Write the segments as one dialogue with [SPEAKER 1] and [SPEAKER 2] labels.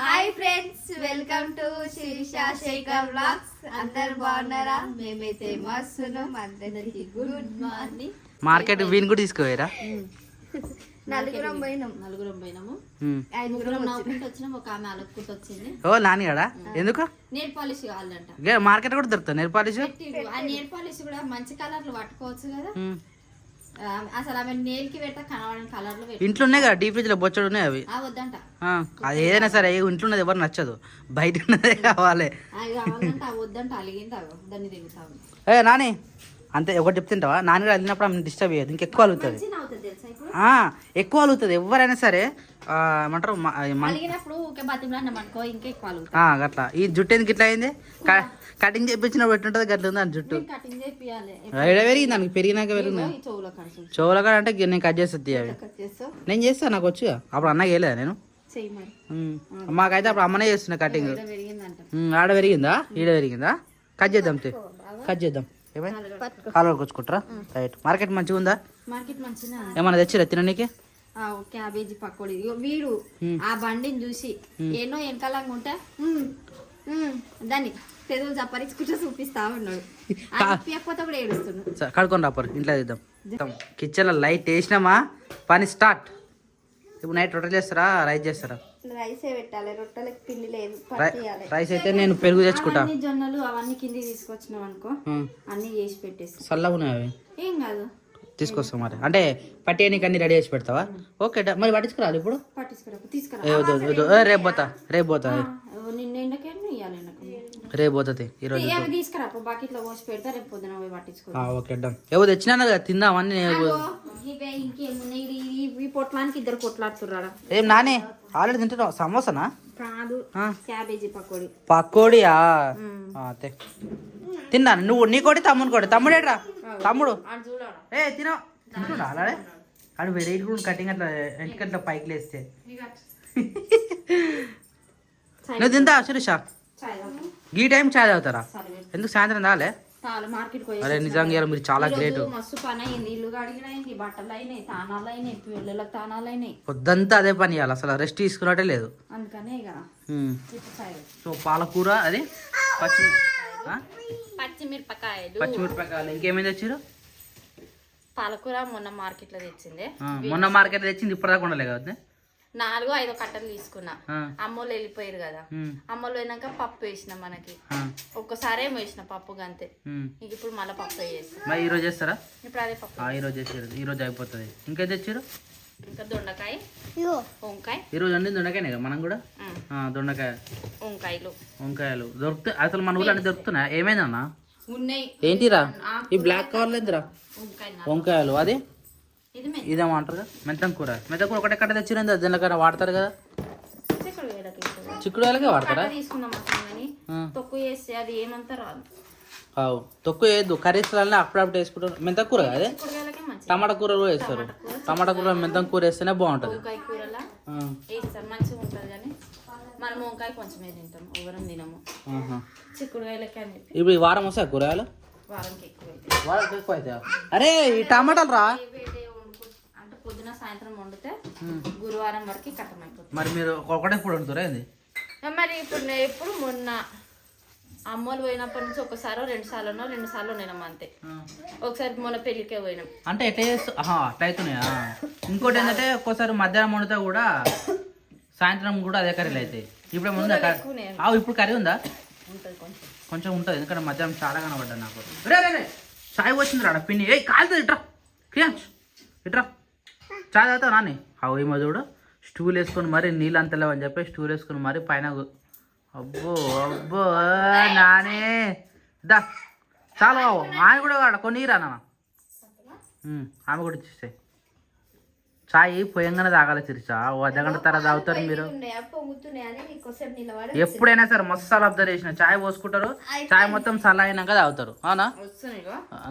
[SPEAKER 1] Hi friends welcome to Sirisha Shekar blogs అందరు బాగున్నారా? మేమైతే మస్తున్నాం. అందరికి గుడ్ మార్నింగ్
[SPEAKER 2] మార్కెట్ వీని కూడా తీసుకోవేరా
[SPEAKER 1] నలుగురం పోయినాం.
[SPEAKER 3] నలుగురం పోయినాము.
[SPEAKER 1] ఐదుగురం
[SPEAKER 3] ముగ్గురం నవ్వుకుంటూ వచ్చినాం. ఒక ఆమె అలుక్కుంటూ వచ్చింది.
[SPEAKER 2] ఓ ఎందుకు?
[SPEAKER 3] నేర్ పాలిష్ కావాలంట.
[SPEAKER 2] మార్కెట్ కూడా దొరుకుతుంది నెల్ పాలిష్?
[SPEAKER 3] పెట్టిండు. ఆ నేర్ పాలిష్ కూడా మంచి కలర్లు పట్టుకోవచ్చు కదా. అసలు ఆమె కనబడని కలర్లు
[SPEAKER 2] ఇంట్లో ఉన్నాయి కదా డీప్ ఫ్రిడ్జ్లో బొచ్చడు ఉన్నాయి అవి.
[SPEAKER 3] వద్దంట.
[SPEAKER 2] అది ఏదైనా సరే ఇంట్లో ఉన్నది ఎవరు నచ్చదు. బయట ఉన్నదే కావాలి.
[SPEAKER 3] వద్దంట అలిగింది దాన్ని
[SPEAKER 2] ఏ నాని అంతే ఒకటి చెప్తుంటావా? నాని కూడా వెళ్ళినప్పుడు ఆమె డిస్టర్బ్ అయ్యేది ఇంకెక్కువ అలుగుతుంది. ఎక్కువ అలుగుతుంది. ఎవరైనా సరే ఏమంటారు గట్లా. ఈ జుట్టు ఎందుకు ఇట్లా అయింది? కటింగ్ చేయించిన పెట్టుంటది గట్ల ఉంది అని జుట్టు ఎడ పెరిగింది? దానికి పెరిగినాక పెరిగింది?
[SPEAKER 3] చెవులో
[SPEAKER 2] కాడ అంటే నేను కట్ చేస్తుంది అవి. నేను చేస్తాను నాకు వచ్చు అప్పుడు అన్న చేయలేదా నేను. మాకైతే అప్పుడు అమ్మనే చేస్తున్నా కటింగ్. ఆడ పెరిగిందా? ఈడ పెరిగిందా? కట్ చేద్దాం. కట్ చేద్దాం. ఏమైంది కాలువలకు వచ్చుకుంటారా? రైట్. మార్కెట్ మంచిగా ఉందా
[SPEAKER 3] మార్కెట్ మంచిగా
[SPEAKER 2] ఏమన్నా తెచ్చిరా తిననీకి
[SPEAKER 3] ఆ క్యాబేజీ పకోడీ. వీడు ఆ బండిని చూసి ఎన్నో వెనకాలంగా ఉంటే దాన్ని పెదవులు చప్పరించుకుంటూ చూపిస్తా ఉన్నాడు అనిపించకపోతే కూడా ఏడుస్తున్నాడు
[SPEAKER 2] కడుకొని రాపరు ఇంట్లో చేద్దాం. కిచెన్లో లైట్ వేసినామా? పని స్టార్ట్. ఇప్పుడు నైట్ రొట్టెలు చేస్తారా? రైస్ చేస్తారా?
[SPEAKER 1] రైసే పెట్టాలి. రొట్టెలకు పిండి లేదు. పట్టియాలి
[SPEAKER 2] రైస్ అయితే నేను పెరుగు తెచ్చుకుంటా.
[SPEAKER 3] అవన్నీ జొన్నలు అవన్నీ కింది తీసుకొచ్చినాం అనుకో. అన్ని చేసి పెట్టేసి.
[SPEAKER 2] చల్లగా ఉన్నాయి అవి?
[SPEAKER 3] ఏం కాదు.
[SPEAKER 2] తీసుకొస్తాం మరి. అంటే పట్టేయడానికి అన్ని రెడీ చేసి పెడతావా? ఓకే మరి పట్టించుకురాలి ఇప్పుడు?
[SPEAKER 3] పట్టించుకురా తీసుకురా.
[SPEAKER 2] రేపు పోతా రేపు పోతా.
[SPEAKER 3] నిన్న
[SPEAKER 2] రేపు పోతుంది ఈరోజు
[SPEAKER 3] తీసుకురా బకెట్లో పోసి పెడతా రేపు పొద్దున పోయి పట్టించుకో.
[SPEAKER 2] ఆ, ఓకే డన్. ఏవో తెచ్చినాను కదా తిందామని
[SPEAKER 3] ఇవే పొట్లానికి ఇద్దరు కొట్లాడుతున్నారా
[SPEAKER 2] ఏం నానే? ఆల్రెడీ తింటున్నావు? సమోసానా?
[SPEAKER 3] కాదు
[SPEAKER 2] ఆ.
[SPEAKER 3] క్యాబేజీ పకోడీ.
[SPEAKER 2] పకోడియా? ఆ, తే. తిన్నాను నువ్వు నీ కోటి తమ్ముని కోటి తమ్ముడు
[SPEAKER 3] అది చూడాలి
[SPEAKER 2] ఏ తినో. తింటున్నా అలాడే అడు వెరైటీ కూడా కటింగ్ అట్లా ఎంటికట్లా పైకి లేస్తే. నువ్వు తింటా శిరీష. ఈ టైం చాయ్ తాగుతారా. ఎందుకు సాయంత్రం తాగలే?
[SPEAKER 3] చాలు మార్కెట్ పోయి
[SPEAKER 2] అరే నిజంగా మీరు చాలా గ్రేట్.
[SPEAKER 3] మస్తు పని అయింది ఇల్లు బట్టలు అయినాయి తానాలు అయినాయి పిల్లలకు తానాలు అయినాయి.
[SPEAKER 2] పొద్దంతా అదే పని ఇవ్వాలి అసలు రెస్ట్ తీసుకున్నట్టే లేదు.
[SPEAKER 3] అందుకనే.
[SPEAKER 2] సో పాలకూర అది పచ్చి ఆ?
[SPEAKER 3] పచ్చిమిరపకాయలు.
[SPEAKER 2] పచ్చిమిరపకాయలు ఇంకేమైంది తెచ్చారు
[SPEAKER 3] పాలకూర మొన్న మార్కెట్లో తెచ్చింది
[SPEAKER 2] మొన్న మార్కెట్ తెచ్చింది ఇప్పటిదాకా ఉండలే కదా
[SPEAKER 3] నాలుగు ఐదు కట్టలు తీసుకున్నా. అమ్మోళ్ళు వెళ్ళిపోయారు కదా. అమ్మోళ్ళు పోయినాక పప్పు వేసిన మనకి. ఒక్కసారి ఏమో వేసిన పప్పు అంతే. ఇంక ఇప్పుడు మళ్ళీ పప్పు వేసేస్తాం.
[SPEAKER 2] మరి ఈరోజు చేస్తారా?
[SPEAKER 3] ఇప్పుడు అదే పప్పు.
[SPEAKER 2] ఆ, ఈరోజు చేసారు ఈరోజు అయిపోతుంది. ఇంకేం తెచ్చారు
[SPEAKER 3] ఇంకా దొండకాయ వంకాయ.
[SPEAKER 2] ఈరోజు అన్ని దొండకాయనే కదా మనం కూడా? దొండకాయ.
[SPEAKER 3] వంకాయలు.
[SPEAKER 2] వంకాయలు. దొరుకుతాయి అసలు మన ఊళ్ళో అన్ని దొరుకుతున్నాయి? ఏమైందన్నా?
[SPEAKER 3] ఉన్నాయి.
[SPEAKER 2] ఏంటిరా? ఈ బ్లాక్ కవర్ లేదురా?
[SPEAKER 3] వంకాయ నా-
[SPEAKER 2] వంకాయలు. అది? ఇదేమంటారు? మెంతం కూర. మెంతం కూర ఒకటి ఎక్కడ తెచ్చిరంది దీనికన్నా వాడతారు కదా?
[SPEAKER 3] చిక్కుడు.
[SPEAKER 2] చిక్కుడుకాయలకే వాడతారా?
[SPEAKER 3] కట్ట. తొక్కు వేస్తే అది ఏమంతా రాదు.
[SPEAKER 2] అవు. తక్కువ వేయద్దు. కర్రీస్లలో అప్పుడప్పుడు వేసుకుంటారు మెంతం కూర కదా అదే? టమాటా కూర కూడా వేస్తారు టమాటా కూర మెంతం కూర వేస్తేనే బాగుంటుంది.
[SPEAKER 3] మనం వంకాయ కొంచెమే తింటాం. ఎవరం తినము. చిక్కుడుకాయలకే అని
[SPEAKER 2] ఇప్పుడు ఈ వారం వస్తాయి కూరగాయలు?
[SPEAKER 3] వారంకి ఎక్కువ అయితే
[SPEAKER 2] వారం ఎక్కువ అవుతాయా అరే ఈ టమాటాలు రా.
[SPEAKER 3] పొద్దున సాయంత్రం వండితే గురువారం వరకు కట్టమైపోతుంది
[SPEAKER 2] మరి మీరు ఒకటే ఇప్పుడు వండుతారా ఏంది?
[SPEAKER 3] మరి ఇప్పుడు నేను ఎప్పుడు మొన్న అమ్మోళ్ళు పోయినప్పటి నుంచి ఒకసారో రెండు సార్లు రెండు సార్లు నేను అంతే. ఒకసారి మొన్న పెళ్ళికే పోయినాం.
[SPEAKER 2] అంటే ఎట్లా చేస్తూ అట్లా అవుతున్నాయా ఇంకోటి ఏంటంటే ఒక్కోసారి మధ్యాహ్నం వండితే కూడా సాయంత్రం కూడా అదే కర్రీలు అవుతాయి ఇప్పుడు
[SPEAKER 3] ఎక్కువనే
[SPEAKER 2] ఆ, ఇప్పుడు కర్రీ ఉందా?
[SPEAKER 3] ఉంటుంది కొంచెం.
[SPEAKER 2] ఉంటుంది ఎందుకంటే మధ్యాహ్నం చాలా కనబడ్డా నాకు. చాయ్ వచ్చింది రాడ పిన్ని. ఏ కాలుతుంది ఇట్రా. క్రియాంష్ ఇట్రా. చాయ్ తాగుతావు నాని? అవు ఏమో చూడు. స్టూల్ వేసుకొని మరి నీళ్ళు అంత లేవని చెప్పి స్టూల్ వేసుకొని మరి పైన అబ్బో అబ్బో నానే. దా చాలు బాబు. ఆమె కూడా కాడ కొన్ని రా నాన్న. ఆమె కూడా ఇచ్చేస్తాయి చాయ్ పోయంగానే తాగాలి చిరిచా ఓ అర్ధగంట తర్వాత తాగుతారు మీరు. ఎప్పుడైనా సరే మస్తు అబ్జర్వ్ చేసిన. చాయ్ పోసుకుంటారు. చాయ్ మొత్తం చల్ల అయినాక తాగుతారు. అవునా?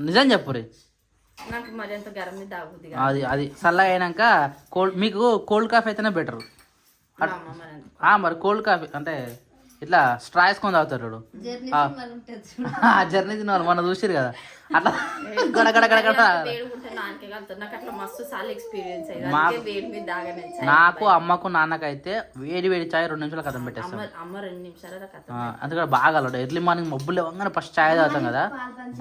[SPEAKER 2] నిజం చెప్పు రే.
[SPEAKER 3] నాకు గరం తాగుద్ది
[SPEAKER 2] అది అది చల్ల అయినాక కోల్డ్ మీకు కోల్డ్ కాఫీ అయితేనే బెటర్.
[SPEAKER 3] మరి
[SPEAKER 2] కోల్డ్ కాఫీ అంటే ఇట్లా స్ట్రా వేసుకొని తాగుతారు చూడు.
[SPEAKER 1] జర్నీ
[SPEAKER 2] ఆ.
[SPEAKER 1] సినిమాలు ఉంటుంది చూడు.
[SPEAKER 2] ఆ జర్నీ తిన్నారు మన చూసిరు కదా. అట్లా గడ గడ గడ గడ.
[SPEAKER 3] వేడుకుంటే నాన్నకే కలుగుతుంది నాకు
[SPEAKER 2] అమ్మకు నాన్నకైతే వేడి వేడి చాయ్ రెండు నిమిషాలు కథం పెట్టేస్తాం.
[SPEAKER 3] అమ్మ అమ్మ రెండు నిమిషాల కథ
[SPEAKER 2] ఆ, అందుకని బాగా అలవాటు. ఎర్లీ మార్నింగ్ మబ్బులు ఇవ్వగానే ఫస్ట్ చాయ్ తాగుతాం కదా.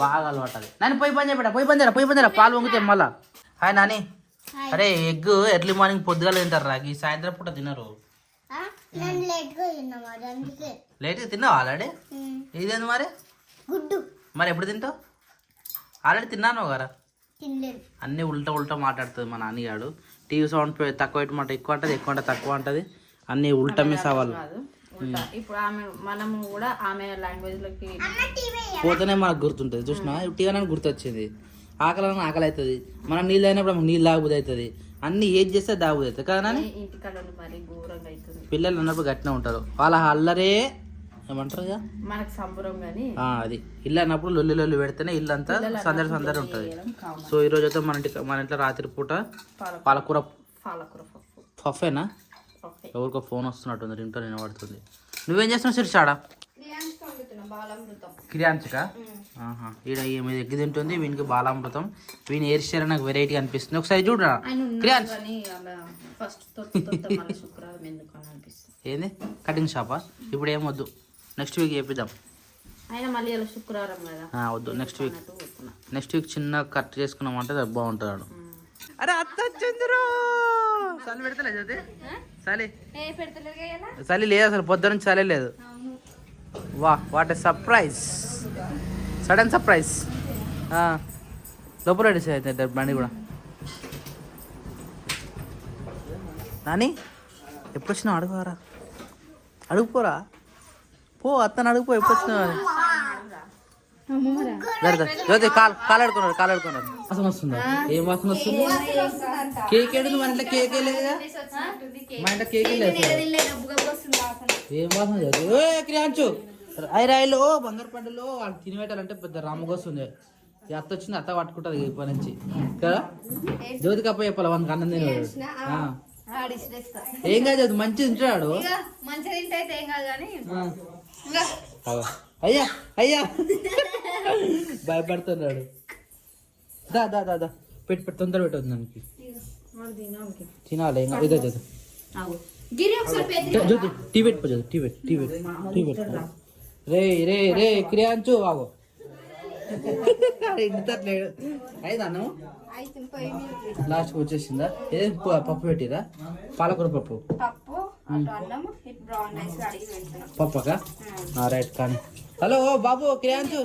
[SPEAKER 2] బాగా అలవాటు అది నాని పోయి పని చెప్పడా పోయి పని చేయరా పోయి పని చేయరా పాలు వంగితే మళ్ళా. హాయ్ నాని. అరే ఎగ్ ఎర్లీ మార్నింగ్ పొద్దుగాల తింటారు రా. ఈ సాయంత్రం పూట తినరు.
[SPEAKER 1] లేట్గా
[SPEAKER 2] తిన్నావు ఆల్రెడీ? ఇదేంది మరి?
[SPEAKER 1] గుడ్డు.
[SPEAKER 2] మరి ఎప్పుడు తింటావు? ఆల్రెడీ తిన్నాను కదా?
[SPEAKER 1] తినలేదు.
[SPEAKER 2] అన్నీ ఉల్టా ఉల్టా మాట్లాడుతుంది మా నాన్నగాడు. టీవీ సౌండ్ తక్కువ పెట్టమంటే ఎక్కువ అంటది ఎక్కువ అంటే తక్కువ అంటది. అన్నీ ఉల్టా మిస్ అవ్వాలి.
[SPEAKER 3] ఇప్పుడు ఆమె మనము కూడా ఆమె లాంగ్వేజ్లోకి
[SPEAKER 2] పోతేనే మనకు గుర్తుంటుంది. చూసినా టీవీ గుర్తొచ్చింది. ఆకలి ఆకలి అవుతుంది మనం నీళ్ళు అయినప్పుడు నీళ్ళు దాగుబుద్ధి అవుతుంది. అన్ని ఏది చేస్తే అవుతుంది కదా పిల్లలు అన్నప్పుడు గట్టినే ఉంటారు. వాళ్ళ అల్లరే ఏమంటారు?
[SPEAKER 3] మనకు సంబరం కానీ.
[SPEAKER 2] అది. ఇల్లు అన్నప్పుడు లొల్లి లొల్లి పెడితేనే ఇల్లు అంతా సందడి సందడి ఉంటుంది. సో ఈ రోజు అయితే మన ఇంటి మన ఇంట్లో రాత్రి పూట
[SPEAKER 3] పాలకూర.
[SPEAKER 2] పాలకూర పఫేనా ఎవరికో ఫోన్ వస్తున్నట్టుంది ఇంట్లో వినబడుతుంది. నువ్వేం చేస్తున్నావు శిర్షాడ? కిరియాంచిక ఈడ ఈమె ఎగ్గి తింటుంది వీనికి బాలామృతం. వీని హెయిర్ స్టైల్ నాకు వెరైటీ అనిపిస్తుంది. ఒకసారి చూడరా ఏంది? కటింగ్ షాపా ఇప్పుడు ఏం వద్దు. నెక్స్ట్ వీక్ చేపిద్దాం.
[SPEAKER 3] అయినా మళ్ళీ అలా శుక్రవారం కదా.
[SPEAKER 2] ఆ, వద్దు. నెక్స్ట్ వీక్ నెక్స్ట్ వీక్ చిన్న కట్ చేసుకున్నామంటే అది బాగుంటుంది. అరే అత్త చంద్రు! చలి పెడతలే జ్యోతి? చలి చలి లేదు అసలు పొద్దు నుంచి చలి లేదు. వా what a surprise. Sudden surprise. లోపల అయితే బండి కూడా. నాని ఎప్పుడు వచ్చినావు అడుగురా అడుగుపోరా? పో అత్తను అడుగుపో ఎప్పుడు వచ్చినావు జరగ జ్యోతి కాలు కాలు ఆడుకున్నారు కాలు ఆడుకున్నారు వాసన వస్తుందా? ఏం వాసన వస్తుంది? కేక్ ఏడుంది మన ఇంట్లో కేక్ లేదా మా ఇంట్లో కేక్ లేదు. ఏం వాసన. క్రియాంచు. ఐరాయిలో బంగారు పండులో వాళ్ళు తిని పెట్టాలంటే పెద్ద రామకు వస్తుంది ఈ అత్త వచ్చింది అత్త పట్టుకుంటుంది ఇప్పటి నుంచి కదా జ్యోతికి అప్ప చెప్పాలి వాళ్ళకి అన్నం.
[SPEAKER 1] ఆడిసిరేస్తా
[SPEAKER 2] ఏం కాదు జ్యోతి మంచి తింటాడు. అయ్యా అయ్యా భయపడుతున్నాడు దా దా దా దా పెట్టి పెట్టి తొందర పెట్టదు దానికి తినాలి ఇంకా ఇదే జ్యోతి టీ జ్యోతి టీ పెట్టు టీ పెట్టు టీ పెట్టు రే రే రే క్రియాంచు ఆగో. ఇంతట్లేడు
[SPEAKER 1] అయితే
[SPEAKER 2] లాస్ట్కి వచ్చేసిందా? ఏం ప- పప్పు పెట్టిరా? పాలకూర పప్పు.
[SPEAKER 1] పప్పు అటు అన్నం ఇటు బ్రౌన్ రైస్ అడిగి పెడుతున్నాం.
[SPEAKER 2] పప్పక? రైట్ కానీ. హలో బాబు క్రియాంచు.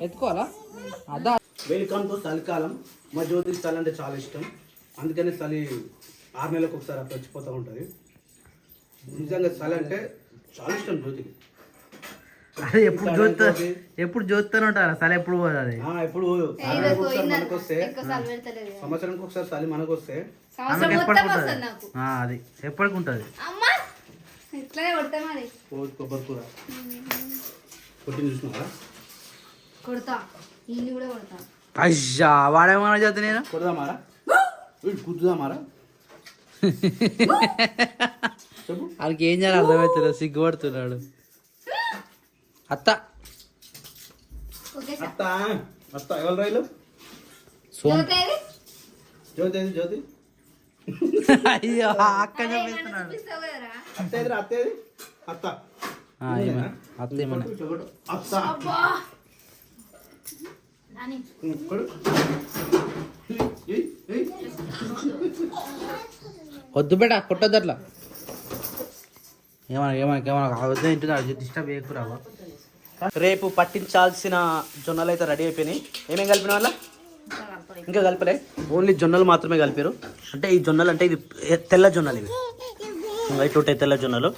[SPEAKER 2] ఎత్తుకోవాలా? అదా.
[SPEAKER 4] వెల్కమ్ టు చలికాలం మా జ్యోతికి చలి అంటే చాలా ఇష్టం. అందుకని చలి ఆరు నెలలకు ఒకసారి అట్లా వచ్చిపోతూ ఉంటుంది. నిజంగా చలి అంటే చాలా ఇష్టం జ్యోతికి.
[SPEAKER 2] అదే ఎప్పుడు చూస్తా ఎప్పుడు చూస్తూనే ఉంటారు అసలు ఎప్పుడు పోతుంది
[SPEAKER 4] ఆ, ఎప్పుడు ఒకసారి మనకు వస్తే. సంవత్సరానికి ఒకసారి చలి మనకు వస్తే
[SPEAKER 1] మొత్తం
[SPEAKER 2] ఎప్పటికి ఉంటుంది?
[SPEAKER 1] నాకు.
[SPEAKER 2] ఆ, అది. ఎప్పటికి ఉంటుంది
[SPEAKER 1] అమ్మా! ఇట్లానే కొడతా మరి?
[SPEAKER 4] రోజు కొబ్బరి కూర. కొట్టి చూసినారా
[SPEAKER 1] కొడతా. ఇన్ని కూడా కొడతా.
[SPEAKER 2] అయ్యా వాడేమన్నా చదువు నేను?
[SPEAKER 4] కొడదామారా వీడు గుద్దుదామారా చెప్పు.
[SPEAKER 2] వాళ్ళకి ఏం చేయాలి అర్థమవుతుంది సిగ్గుపడుతున్నాడు. అత్త.
[SPEAKER 4] అత్త అత్త ఎవరు రైలు?
[SPEAKER 2] సోమ్
[SPEAKER 1] జ్యోతి
[SPEAKER 4] జ్యోతి
[SPEAKER 2] అయ్యో అక్క చెప్పేస్తున్నాడు.
[SPEAKER 1] చూపిస్తావు కదరా
[SPEAKER 4] అత్త అత్త.
[SPEAKER 2] ఏమన్నా? అత్త. వద్దు బేట కొట్టొద్దు అట్లా ఏమన్నా ఏమన్నా ఏమన్నా వద్దు ఇంటున్నాడు డిస్టర్బ్ చేయకురావా
[SPEAKER 4] రేపు పట్టించాల్సిన జొన్నలు అయితే రెడీ అయిపోయినాయి. ఏమేమి కలిపిన వాళ్ళ ఇంకా కలపలే. ఓన్లీ జొన్నలు మాత్రమే కలిపారు. అంటే ఈ జొన్నలు అంటే ఇది తెల్ల జొన్నలు ఇవి. వైట్ ఉంటాయి తెల్ల జొన్నలు.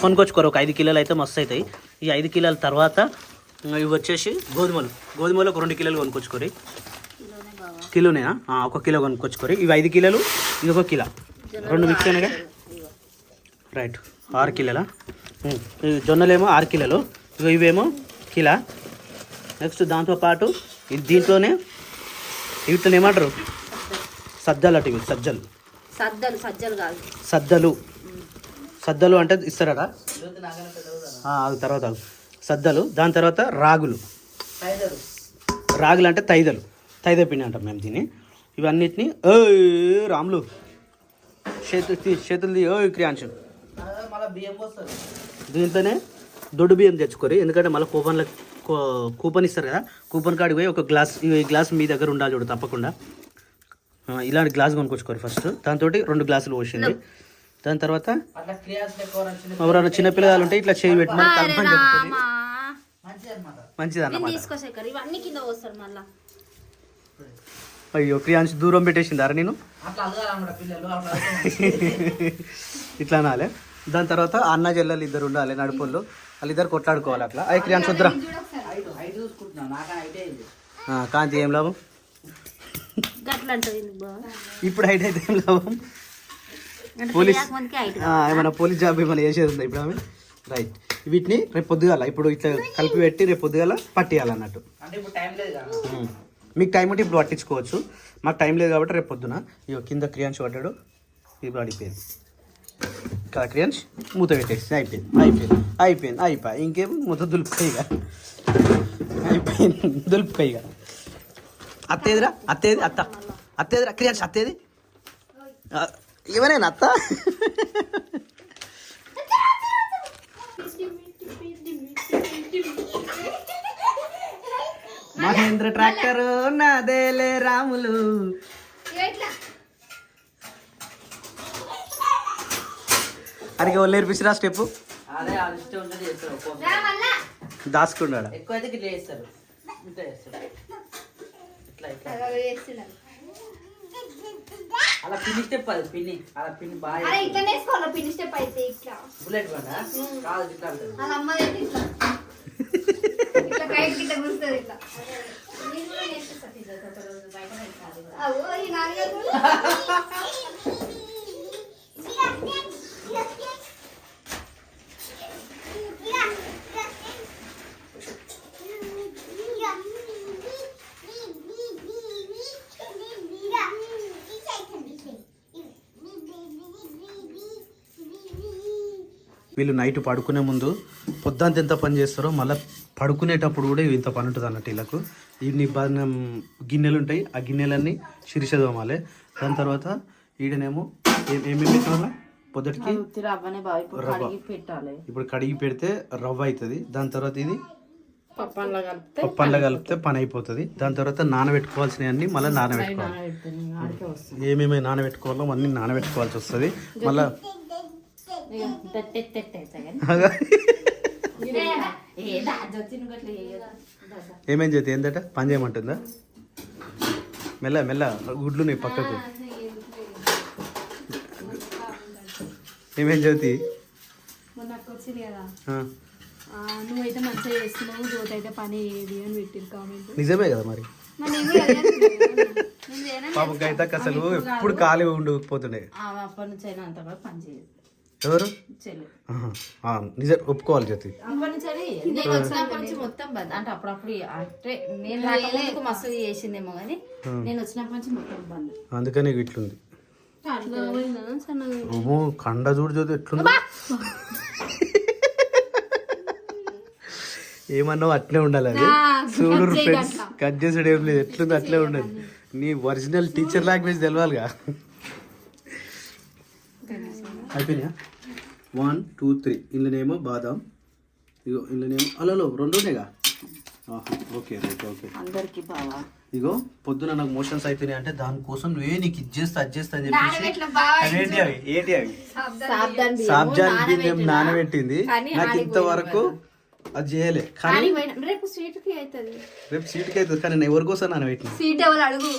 [SPEAKER 4] కొనుక్కొచ్చుకోరు. ఒక ఐదు కిలోలు అయితే మస్తు అవుతాయి. ఈ ఐదు కిలోల తర్వాత ఇవి వచ్చేసి గోధుమలు. గోధుమలు ఒక రెండు కిలోలు కొనుక్కొచ్చుకోరి. కిలోనేనా ఒక కిలో కొనుక్కొచ్చుకోరి. ఇవి ఐదు కిలోలు ఇది ఒక కిలో. రెండు మిక్స్ అయినాగా రైట్ ఆరు కిలోలా? ఈ జొన్నలేమో ఆరు కిలోలు. ఇగో ఇవేమో కిలో. నెక్స్ట్ దాంతోపాటు ఇది దీంట్లోనే వీటిని ఏమంటారు? సజ్జలు అటు ఇవి సజ్జలు.
[SPEAKER 3] సద్దలు సజ్జలు కాదు.
[SPEAKER 4] సద్దలు సద్దలు అంటే ఇస్తారట? ఆ, ఆగు తర్వాత. సద్దలు దాని తర్వాత రాగులు. రాగులు అంటే తైదలు. తైద పిండి అంటాం మేము దీన్ని. ఇవన్నిటిని ఓ రాములు. చేతులు చేతులు ఓ క్రియాంశు.
[SPEAKER 2] మళ్ళీ బియ్యం పోస్తారు
[SPEAKER 4] దీంతోనే దొడ్డు బియ్యం తెచ్చుకోరు. ఎందుకంటే మళ్ళీ కూపన్ల కూపన్ ఇస్తారు కదా కూపన్ కాడికి పోయి ఒక గ్లాస్ ఈ గ్లాస్ మీ దగ్గర ఉండాలి చూడు తప్పకుండా. ఇలాంటి గ్లాస్ కొనుక్కొచ్చుకోరు ఫస్ట్. దాంతో రెండు గ్లాసులు పోసింది దాని తర్వాత ఎవరైనా చిన్న పిల్లలు ఉంటే ఇట్లా చేయి పెట్టి మరి కలపని చెప్పుకొని
[SPEAKER 2] మంచిది అనమాట
[SPEAKER 4] మంచిది అన్నమాట.
[SPEAKER 3] తీసుకోసేకర్ ఇవన్నీ కింద పోస్తారు మళ్ళా.
[SPEAKER 4] అయ్యో ప్రియాంశ్ దూరం పెట్టేసింది అరే నేను
[SPEAKER 2] అట్లా అడగాలన్నమాట పిల్లలు అట్లా అడగకూడదు.
[SPEAKER 4] ఇట్లా అనాలి. దాని తర్వాత అన్న చెల్లెలు ఇద్దరు ఉండాలి నడుపుల్లో వాళ్ళిద్దరు కొట్లాడుకోవాలి అట్లా.
[SPEAKER 2] హైటే ఇది
[SPEAKER 4] ఆ, కాంతి ఏం లాభం? ఇప్పుడు హైట్ అయితే ఏం లాభం? పోలీస్ ఏమైనా పోలీస్ జాబ్ ఏమైనా చేసేది ఉందా ఇప్పుడు ఆమె? రైట్ వీటిని రేపు పొద్దుగాల ఇప్పుడు ఇట్లా కలిపి పెట్టి రేపు పొద్దుగాల పట్టేయాలన్నట్టు. మీకు టైం ఉంటే ఇప్పుడు పట్టించుకోవచ్చు. మాకు టైం లేదు కాబట్టి రేపు పొద్దున. ఇగో కింద క్రియాంశ్ పడ్డాడు ఇప్పుడు అడిగిపోయింది కదా క్రియాంశ్ మూత పెట్టేసి అయిపోయింది అయిపోయింది అయిపోయింది అయిపోయి ఇంకేం? మూత దులుపుకాయిగా అయిపోయింది దులుపుకాయిగా అత్తేదిరా అత్తేది అత్త అత్తేదిరా క్రియాంశ్ అత్తేది ఆ, అత్త? మహేంద్ర ట్రాక్టర్ నాదేలే రాములు. అడిగి వాళ్ళు నేర్పిస్తురా స్టెప్
[SPEAKER 2] అదే ఉన్నది చేస్తారు.
[SPEAKER 4] దాచుకున్నాడు?
[SPEAKER 2] ఎక్కువ అయితే చేస్తారు. ఇట్లా చేస్తారు. ఇట్లా ఇట్లా. అలా పిన్ని స్టెప్ అది పిన్ని. అలా పిన్ని బాగా
[SPEAKER 1] అరే ఇట్లా నేర్చుకోవాలి పిన్ స్టెప్ అయితే ఇట్లా?
[SPEAKER 2] బుల్లెట్ బండ? కాదు ఇట్లా అంటారు.
[SPEAKER 1] వాళ్ళ అమ్మ అయితే ఇట్లా. ఇట్లా కైట్ కూర్చుంది ఇట్లా.
[SPEAKER 4] వీళ్ళు నైట్ పడుకునే ముందు పొద్దుంత ఎంత పని చేస్తారో మళ్ళీ పడుకునేటప్పుడు కూడా ఇంత పని ఉంటుంది అన్నట్టు వీళ్ళకు. ఇన్ని గిన్నెలు ఉంటాయి ఆ గిన్నెలన్నీ శిరిష దాని తర్వాత ఈడనేమో ఏమేమి పెట్టాలా పొద్దుటికి
[SPEAKER 3] ఇప్పుడు
[SPEAKER 4] రవ్వ.
[SPEAKER 3] కడిగి పెట్టాలి.
[SPEAKER 4] ఇప్పుడు కడిగి పెడితే రవ్వ అవుతుంది. దాని తర్వాత ఇది
[SPEAKER 3] పప్పన్లా కలిపితే
[SPEAKER 4] పని అయిపోతుంది. దాని తర్వాత నానబెట్టుకోవాల్సినవి అన్నీ మళ్ళీ నానబెట్టుకోవాలి. ఏమేమి నానబెట్టుకోవాలో అన్నీ నానబెట్టుకోవాల్సి వస్తుంది. మళ్ళీ ఏమేం చేతి ఏందట? పని చేయమంటుందా? మెల్ల మెల్ల. గుడ్లు నీ పక్కకు. ఏమేం
[SPEAKER 5] నువ్వైతే మంచిగా చేస్తున్నావు జ్యోతి అయితే పని ఏది అని పెట్టిరు కామెంట్.
[SPEAKER 4] నిజమే కదా మరి?
[SPEAKER 5] మరి నేను కూడా అదే అనుకున్నా. నేను చేయనా?
[SPEAKER 4] పాపం గైతక్ అసలు ఎప్పుడు ఖాళీ ఉండకపోతుండే
[SPEAKER 3] ఆమె అప్పటి నుంచి అయినా అంత పని చేయదు.
[SPEAKER 4] ఎవరు? నిజం ఒప్పుకోవాలి జ్యోతి.
[SPEAKER 3] అప్పటి నుంచి అది నేను వచ్చినప్పటి నుంచి మొత్తం బంద్. అంటే అప్పుడప్పుడు అంటే నేను రాకముందుకు మస్తు చేసిందేమో కానీ నేను వచ్చినప్పటి నుంచి మొత్తం బంద్.
[SPEAKER 4] అందుకని ఇట్లుంది. కండ చూడు జ్యోతి ఎట్లుంది. ఏమన్నావు? అట్లే ఉండాలి అది. చూడు ఫ్రెండ్స్ కట్ చేసాడు ఏం లేదు. ఎట్లుంది అట్లే ఉండదు నీ ఒరిజినల్ టీచర్ లాంగ్వేజ్ తెలవాలిగా. అయిపోయినాయా? వన్ టూ త్రీ ఇందులోనేమో బాదాం ఇగో ఇందులోనేమో అలలో రెండు ఉన్నాయిగా? ఆహా, ఓకే రైట్ ఓకే
[SPEAKER 3] అందరికి బావా.
[SPEAKER 4] ఇగో పొద్దున నాకు మోషన్స్ అవుతున్నాయి అంటే దానికోసం నువ్వే నీకు ఇది చేస్తా అది చేస్తా అని చెప్పేసి అవేంటి అవి? ఏంటి అవి? సాబ్జాన్ బియ్యం. నానబెట్టింది.
[SPEAKER 3] కానీ
[SPEAKER 4] నాకు ఇంతవరకు అది చేయలే. కానీ
[SPEAKER 3] రేపు స్వీట్కి అవుతుంది.
[SPEAKER 4] రేపు స్వీట్కి అవుతుంది కానీ నేను ఎవరి కోసం నానబెట్టిన?
[SPEAKER 1] సీట్ ఎవరు అడుగు?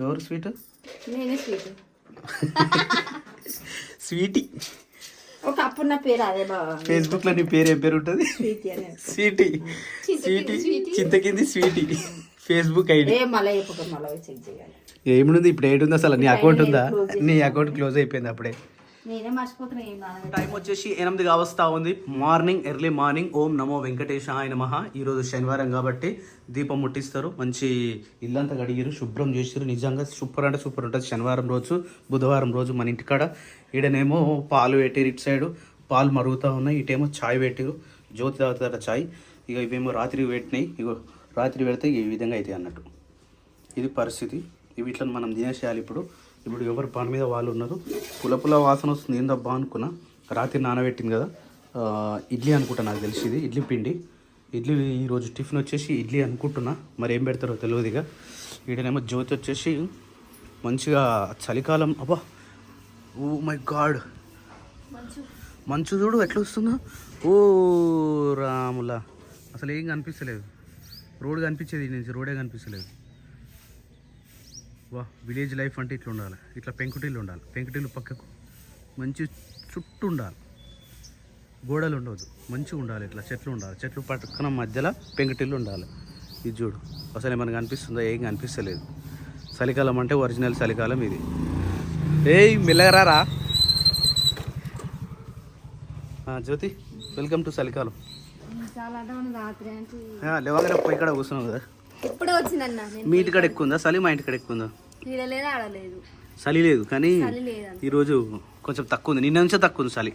[SPEAKER 4] ఎవరు స్వీట్
[SPEAKER 3] నేనే స్వీట్
[SPEAKER 4] స్వీటీ.
[SPEAKER 3] ఒక అప్పుడు నా పేరు అదే బావా.
[SPEAKER 4] ఫేస్బుక్లో నీ పేరు ఏం పేరు ఉంటుంది?
[SPEAKER 3] Sweet
[SPEAKER 4] sweety. Chinthakindi sweety. Facebook ID. ఏముంది ఇప్పుడు ఏంటి ఉంది అసలు? నీ అకౌంట్ ఉందా? నీ అకౌంట్ క్లోజ్ అయిపోయింది అప్పుడే. టైం వచ్చేసి ఎనిమిది కావస్తా ఉంది. మార్నింగ్ ఎర్లీ మార్నింగ్ ఓం నమో వెంకటేశాయ నమః. ఈరోజు శనివారం కాబట్టి దీపం ముట్టిస్తారు. మంచి ఇల్లంతా కడిగిరు శుభ్రం చేసిరు. నిజంగా సూపర్ అంటే సూపర్ ఉంటుంది శనివారం రోజు బుధవారం రోజు మన ఇంటికాడ. ఈడనేమో పాలు పెట్టిరు ఇటు సైడు పాలు మరుగుతూ ఉన్నాయి ఇటేమో చాయ్ పెట్టిరు జ్యోతి తాగుతారు చాయ్. ఇక ఇవేమో రాత్రి పెట్టినాయి ఇగో రాత్రి పెడితే ఈ విధంగా అవుతాయి అన్నట్టు. ఇది పరిస్థితి. ఇవి ఇట్లా మనం తినేసేయాలి ఇప్పుడు. ఇప్పుడు ఎవరు పని మీద వాళ్ళు ఉన్నారు. పులపుల వాసన వస్తుంది. ఏందబ్బా అనుకున్నా. రాత్రి నానబెట్టింది కదా. ఇడ్లీ అనుకుంటా నాకు తెలిసి ఇది ఇడ్లీ పిండి. ఇడ్లీ ఈరోజు టిఫిన్ వచ్చేసి ఇడ్లీ అనుకుంటున్నా. మరి ఏం పెడతారో తెలియదు ఇక ఈడనేమో జ్యోతి వచ్చేసి మంచిగా చలికాలం అబ్బా ఓ మై గాడ్ మంచు. చూడు ఎట్లా వస్తుందో. ఓ రాములా. అసలు ఏం కనిపిస్తలేదు. రోడ్ కనిపించేది నుంచి రోడే కనిపిస్తలేదు. వా విలేజ్ లైఫ్ అంటే ఇట్లా ఉండాలి. ఇట్లా పెంకుటిల్లు ఉండాలి. పెంకుటిల్లు పక్కకు మంచి చుట్టూ ఉండాలి. గోడలు ఉండవద్దు. మంచిగా ఉండాలి ఇట్లా. చెట్లు ఉండాలి. చెట్లు పక్కన మధ్యలో పెంకుటిల్లు ఉండాలి. ఇది చూడు. అసలు ఏమైనా కనిపిస్తుందా? ఏం కనిపిస్తలేదు. చలికాలం అంటే ఒరిజినల్ చలికాలం ఇది. ఏయ్ మిల్లగరారా. జ్యోతి వెల్కమ్ టు చలికాలం. లేవగానే పోయి ఇక్కడ కూర్చున్నావు కదా.
[SPEAKER 3] ఇప్పుడే వచ్చిందన్న నేను
[SPEAKER 4] మీ ఇంటికాడ ఎక్కువ ఉందా? చలి మా ఇంటికాడ ఎక్కువ ఉందా? చలి లేదు కానీ ఈరోజు కొంచెం తక్కువ ఉంది. నిన్న నుంచే తక్కువ ఉంది చలి.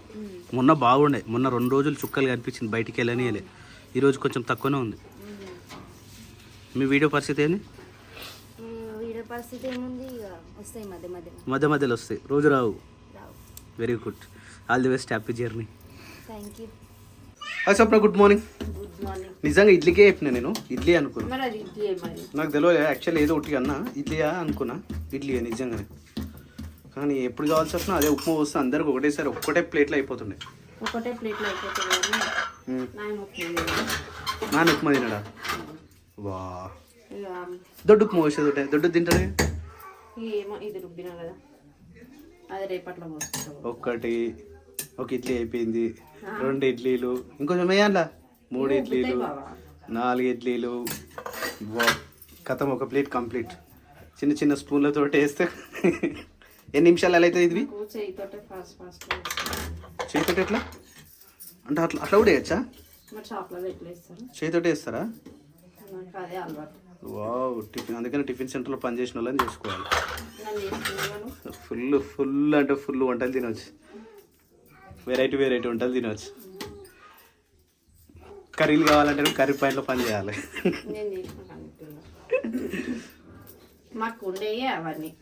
[SPEAKER 4] మొన్న బాగుండే. మొన్న రెండు రోజులు చుక్కలు కనిపించింది బయటికి వెళ్ళని వెళ్ళే ఈరోజు కొంచెం తక్కువనే ఉంది. మీ వీడియో పరిస్థితి ఏంది?
[SPEAKER 3] పరిస్థితి ఏముంది? ఇక వస్తాయి మధ్య మధ్యలో.
[SPEAKER 4] మధ్య మధ్యలో వస్తాయి. రోజు రావు.
[SPEAKER 3] రావు.
[SPEAKER 4] Very good all the best happy journey
[SPEAKER 3] thank you
[SPEAKER 4] Swapna good morning
[SPEAKER 5] good morning
[SPEAKER 4] నిజంగా ఇడ్లీకే చెప్పిన నేను? ఇడ్లీ అనుకున్నా.
[SPEAKER 5] మరి అది ఇడ్లీ మరి.
[SPEAKER 4] నాకు తెలియదు. యాక్చువల్లీ ఏదో ఒకటి అన్నా. ఇడ్లీయా అనుకున్నా. ఇడ్లీయా నిజంగానే. కానీ ఎప్పుడు కావాల్సి వచ్చినా అదే ఉప్మా వస్తే అందరికి ఒకటేసారి ఒక్కటే ప్లేట్లో అయిపోతుండే.
[SPEAKER 5] ఒకటే ప్లేట్లో అయిపోతుంది. నాయన ఒప్పుకోలేదు.
[SPEAKER 4] నాన్న ఉప్మా తినడా? వా
[SPEAKER 5] ఇక
[SPEAKER 4] దొడ్డు ఉప్మా వచ్చేది ఒకటే. దొడ్డు తింటాడే
[SPEAKER 5] ఏమో ఇది రుబ్బినా కదా. అది రేపట్లో
[SPEAKER 4] ఒక్కటి ఒక ఇడ్లీ అయిపోయింది. రెండు ఇడ్లీలు. ఇంకొంచెం వేయాలా మూడు ఇడ్లీలు నాలుగు ఇడ్లీలు కథం ఒక ప్లేట్ కంప్లీట్. చిన్న చిన్న స్పూన్లతో వేస్తే. ఎన్ని నిమిషాలు ఎలా అవుతుంది ఇది చేతితో ఎట్లా? అంటే అట్లా అట్లా కూడా వేయచ్చా చేతితో వేస్తారా?
[SPEAKER 5] అదే అలవాటు.
[SPEAKER 4] Wow tiffin. అందుకని టిఫిన్ సెంటర్లో పనిచేసిన వాళ్ళని చేసుకోవాలి. ఫుల్ ఫుల్ అంటే ఫుల్ వంటలు తినవచ్చు వెరైటీ వెరైటీ వంటలు తినవచ్చు కర్రీలు కావాలంటే కర్రీ పాయింట్లో పని చేయాలి.
[SPEAKER 5] మాకు ఉండేవి అవన్నీ.